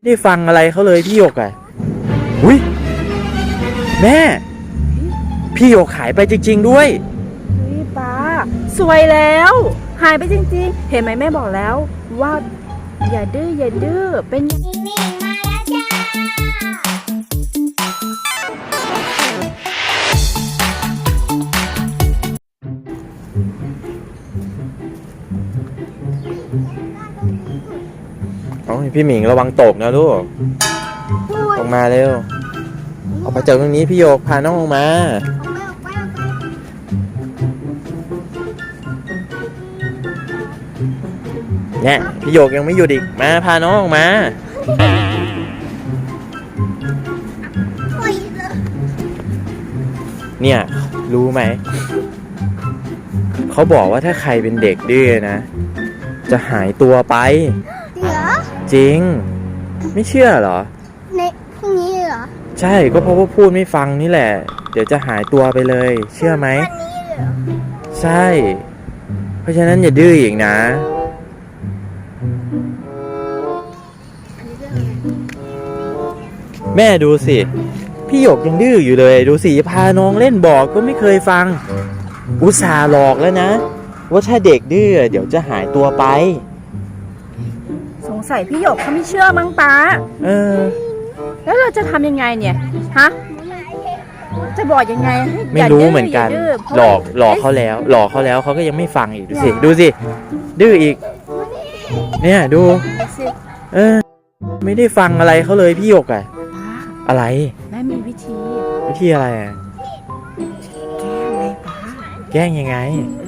ไม่ได้ฟังอะไรเขาเลยพี่หยกอะอุ้ยแม่ พี่หยกหายไปจริง ๆ ด้วย นี่ป้าสวยแล้ว หายไปจริงๆ เห็นไหมแม่บอกแล้วว่า อย่าดื้ออย่าดื้อเป็นโอ้ พี่หมิงระวังตกนะลูกลงมาเร็วออกมาจากตรงนี้พี่โยกพาน้องลงมา เนี่ยพี่โยกยังไม่หยุดอีกมาพาน้องออกมาเนี่ยรู้ไหม เขาบอกว่าถ้าใครเป็นเด็กดื้อนะ จะหายตัวไปเหรอ จริง ไม่เชื่อเหรอ ในพรุ่งนี้เหรอใช่ก็เพราะว่าพูดไม่ฟังนี่แหละ เดี๋ยวจะหายตัวไปเลย เชื่อไหม วันนี้เหรอใช่ เพราะฉะนั้นอย่าดื้ออีกนะ แม่ดูสิ พี่หยกยังดื้ออยู่เลย ดูสิพาน้องเล่นบอกก็ไม่เคยฟัง อุตส่าห์หลอกแล้วนะ ว่าถ้าเด็กดื้อเดี๋ยวจะหายตัวไป สงสัยพี่หยกเขาไม่เชื่อมั้งป้า เออ แล้วเราจะทำยังไงเนี่ย ฮะ จะบอกยังไงให้ไม่ย่ารู้ดื้เหมือนกัน ย่าดื้เพราะหลอกว่าหลอกเขาแล้ว หลอกเขาแล้วเขาก็ยังไม่ฟังอีกดูสิ ดูสิ ดื้ออีก เนี่ยดู สิเออ ไม่ได้ฟังอะไรเขาเลยพี่หยกอะป้าอะไร แม่มีวิธีวิธีอะไรอะแก้ไงป้าแกล้งยังไงอุ้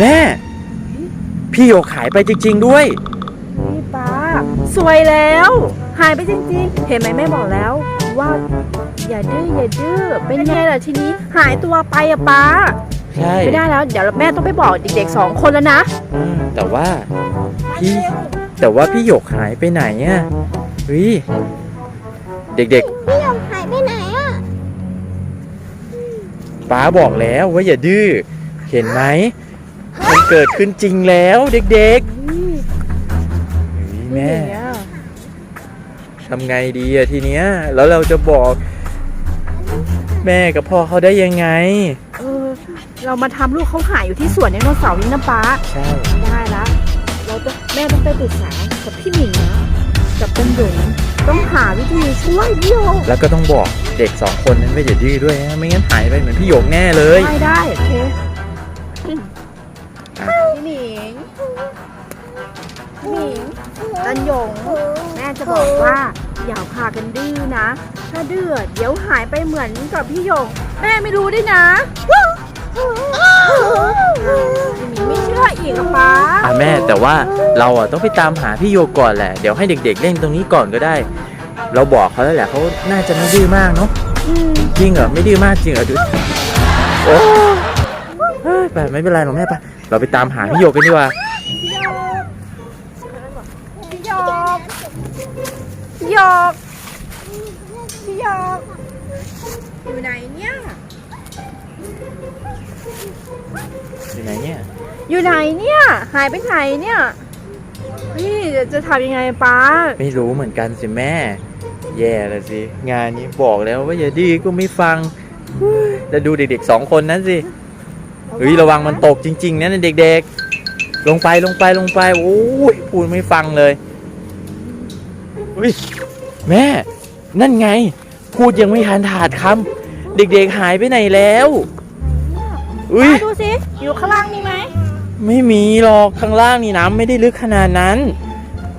แม่ พี่หยกหายไปจริง ๆ ด้วยพี่ป้าสวยแล้ว หายไปจริงๆ เห็นไหมแม่บอกแล้ว ว่า อย่าดื้ออย่าดื้อเป็นไงล่ะทีนี้ หายตัวไปอะป้าใช่ไม่ได้แล้ว เดี๋ยวแม่ต้องไปบอกเด็กๆสองคนแล้วนะอืมแต่ว่าพี่แต่ว่าพี่หยกหายไปไหนอะเฮ้ยเด็กพี่หยกหายไปไหนอะๆป้าบอกแล้วว่าอย่าดื้อเห็นไหม มันเกิดขึ้นจริงแล้วเด็กๆเฮ้ยแม่ทำไงดีอะทีเนี้ย แล้วเราจะบอก แม่กับพ่อเขาได้ยังไง เออ เรามาทำลูกเขาหายอยู่ที่สวนไดโนเสาร์นี่นะป้าใช่ได้แล้วเราต้องแม่ต้องไปปรึกษากับพี่หมิงนะกับต้นหยงต้องหาวิธีช่วยพี่โยกแล้วก็ต้องบอกเด็กสองคนนั้นว่าอย่าดื้อด้วยนะไม่งั้นหายไปเหมือนพี่หยกแน่เลย ได้ได้โอเคพี่ หมิงพี่หมิงต้นหยง แม่จะบอกว่าอย่าพากันดื้อนะ ถ้าดื้อเดี๋ยวหายไปเหมือนกับพี่หยง แม่ไม่รู้ด้วยนะพี่หมิงไม่เชื่ออีกอะป้าอะแม่แต่ว่าเราอะต้องไปตามหาพี่โยกก่อนแหละ เดี๋ยวให้เด็ก ๆ เล่นตรงนี้ก่อนก็ได้ เราบอกเขาแล้วแหละเขาน่าจะไม่ดื้อมากเนาะอืมจริงเหรอไม่ดื้อมากจริงเหรอดูโอ้เฮ้ย ไปไม่เป็นไรหรอกแม่ไปเราไปตามหาพี่โยกกันดีกว่าพี่หยกพี่หยกพี่หยกอยู่ไหนเนี่ยอยู่ไหนเนี่ยอยู่ไหนเนี่ยหายไปไหนเนี่ยพี่จะจะทำยังไงป้าไม่รู้เหมือนกันสิแม่ แย่เลยสิงานนี้บอกแล้วว่าอย่าดื้อก็ไม่ฟังเฮ้ยแล้วดูเด็กๆสองคนนั้นสิ เฮ้ยระวังมันตกจริง ๆนะเด็กๆ ลงไปลงไปลงไปโอ้ยพูดไม่ฟังเลยอุ้ยแม่ นั่นไง พูดยังไม่ทันถาดคำเด็กๆหายไปไหนแล้วอุ้ยป้าดูสิอยู่ข้างล่างมีไหมไม่มีหรอกข้างล่างนี่น้ำไม่ได้ลึกขนาดนั้น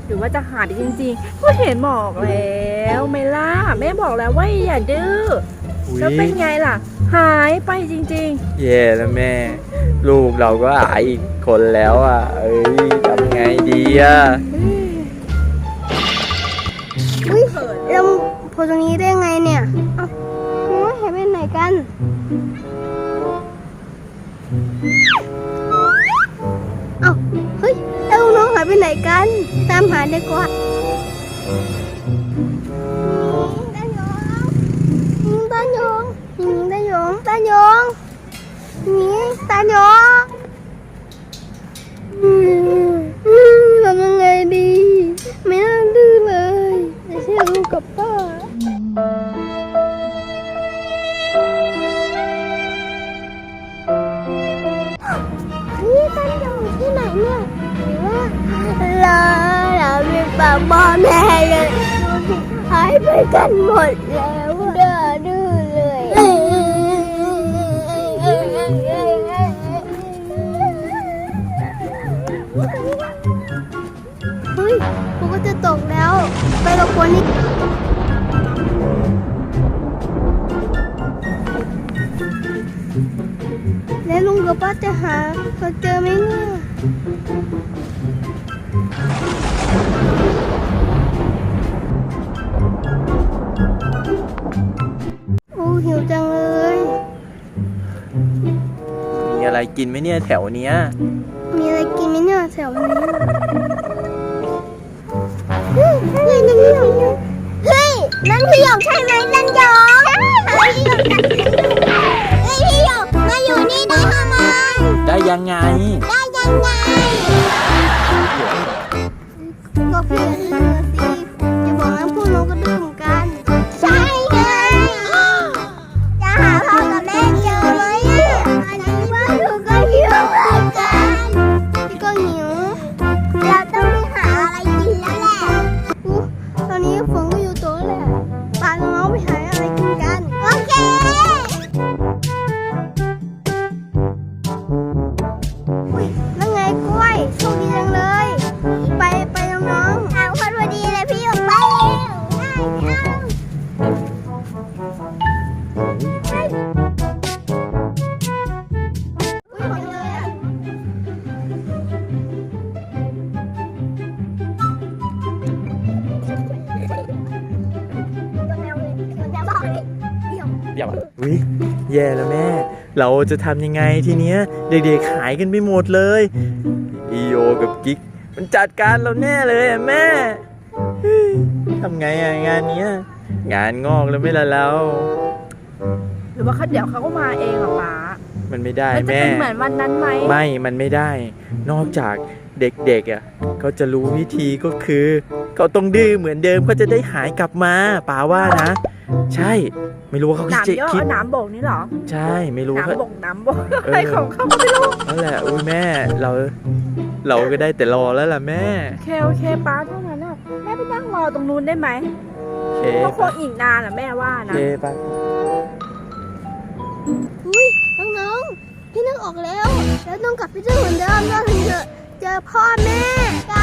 หรือว่าจะหาได้จริงๆก็เห็นบอกแล้วไม่ล่ะแม่บอกแล้วว่าอย่าดื้ออุ๊ยแล้วเป็นไงล่ะ หายไปจริงแย่แล้วแม่ ลูกเราก็หายอีกคนแล้วอะ เอ้ยทำไงดีอะ อุ้ยเราโพสตรงนี้ได้ไงเนี่ยเอ้าหนูหายไปไหนกัน เอ้าเฮ้ยแล้วน้องหายไปไหนกัน ตามหาดีกว่าตาหยองตาหยองตาหยองตาหยองนี่ตาโยอืมอืมทำยังไงดีไม่น่าดื้อเลยไม่ใช่ลูกกับป้านี่ตันโยอ ยู่ที่ไหนเนี่ยหรือว่าเราเรามีป้าพ่อแม่เลย ตกแล้ว ไปรบกวนนี่แล้วลุงกับป้าจะหาเขาเจอไหมเนี่ยโอ้หิวจังเลย มีอะไรกินไหมเนี่ยแถวเนี้ยมีอะไรกินไหมเนี่ยแถวนี้ ยนั่นพี่หยงใช่ไหมนั่นหยงใช่พี่หยงเฮ้ยพี่หยงมาอยู่นี่ได้ทำไมได้ยังไง ได้ยังไง แย่แล้วแม่ เราจะทำยังไงทีเนี้ยเด็กๆขายกันไปหมดเลยอีโยกับกิ๊กมันจัดการเราแน่เลยอะแม่เฮ้ยทำไงอะงานเนี้ยงานงอกแล้วไม่ละเราหรือว่าเขาเดี๋ยวเขาก็มาเองเหรอป้ามันไม่ได้มันจะแม่ เป็นเหมือนวันนั้นไหมไม่ มันไม่ได้ นอกจากเด็กๆอะเขาจะรู้วิธีก็คือ เขาต้องดื้อเหมือนเดิมเขาจะได้หายกลับมาป่าว่านะ ใช่ ไม่รู้ว่าเขาหนามจะเยอะคิดเอาหนามบกนี่เหรอ ใช่ ไม่รู้หนามเขาบกหนามบกเออออะไรของเขาก็ไม่รู้นั่นแหละอุ้ยแม่ เรา เราก็ได้แต่รอแล้วล่ะแม่โอเคโอเคป้าเท่านั้นน่ะแม่ไปนั่งรอตรงนู้นได้ไหมโอเคเพราะคงอีกนานอะแม่ว่าโอนะเคไปอุ้ยน้องๆพี่นึกออกแล้ว แล้วต้องกลับไปเจอเหมือนเดิมเราถึงจะเจอพ่อแม่กัน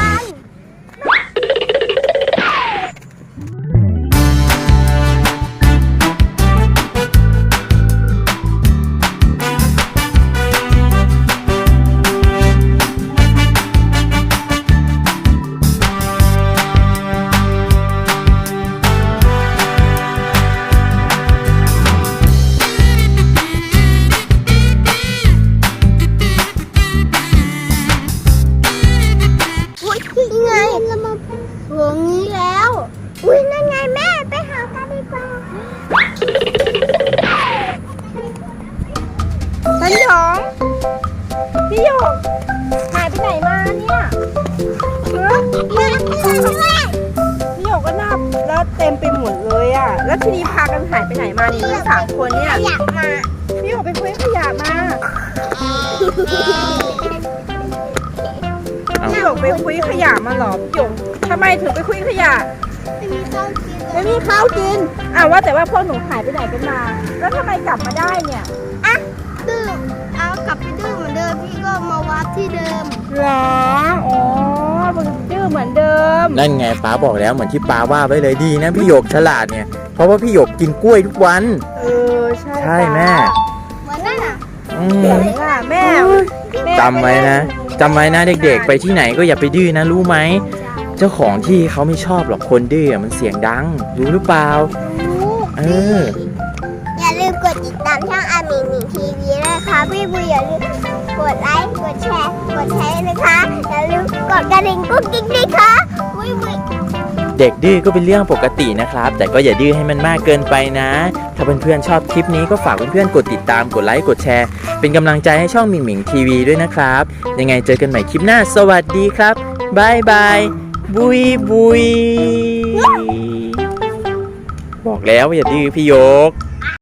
แล้วทีนี้พากันหายไปไหนมาเนี่ยทั้งสามคนเนี่ย อยากมาพี่หยกไปคุยขยะมาเอาพี่หยกไปคุยขยะมาเหรอพี่หยกทำไมถึงไปคุยขยะ ไม่มีข้าวกินเลไม่ยมีข้าวกินอะว่าแต่ว่าพวกหนูหายไปไหนกันมา แล้วทำไมกลับมาได้เนี่ยดื้อเอากลับไปดื้อเหมือนเดิมพี่ก็มาวัดที่เดิมหรออ๋อ นั่นไงป้าบอกแล้วเหมือนที่ป้าว่าไว้เลยดีนะพี่หยกฉลาดเนี่ย เพราะว่าพี่หยกกินกล้วยทุกวัน เออใช่ใช่แม่เหมือนนั่นอะอืเดี๋ยวมนี้อะแม่แม่จำไว้นะจำไว้นะเด็กๆ ไปที่ไหนก็อย่าไปดื้อนะรู้ไหม เจ้าของที่เขาไม่ชอบหรอกคนดื้ออะมันเสียงดัง รู้หรือเปล่าเออ อย่าลืมกดติดตามช่องอามีมีทีวีด้วยนะคะพี่บุยอย่าลืมกดไลค์กดแชร์กดแชร์นะคะอย่าลืมกดกระดิ่งกุ๊กกิ๊กด้วยค่ะบุยบุย เด็กดื้อก็เป็นเรื่องปกตินะครับ แต่ก็อย่าดื้อให้มันมากเกินไปนะ ถ้าเพื่อนๆชอบคลิปนี้ก็ฝากเพื่อนๆกดติดตามกดไลค์กดแชร์ เป็นกำลังใจให้ช่องหมิงหมิงทีวีด้วยนะครับ ยังไงเจอกันใหม่คลิปหน้า สวัสดีครับบายบายบุยบุยบอกแล้วอย่าดื้อพี่โยก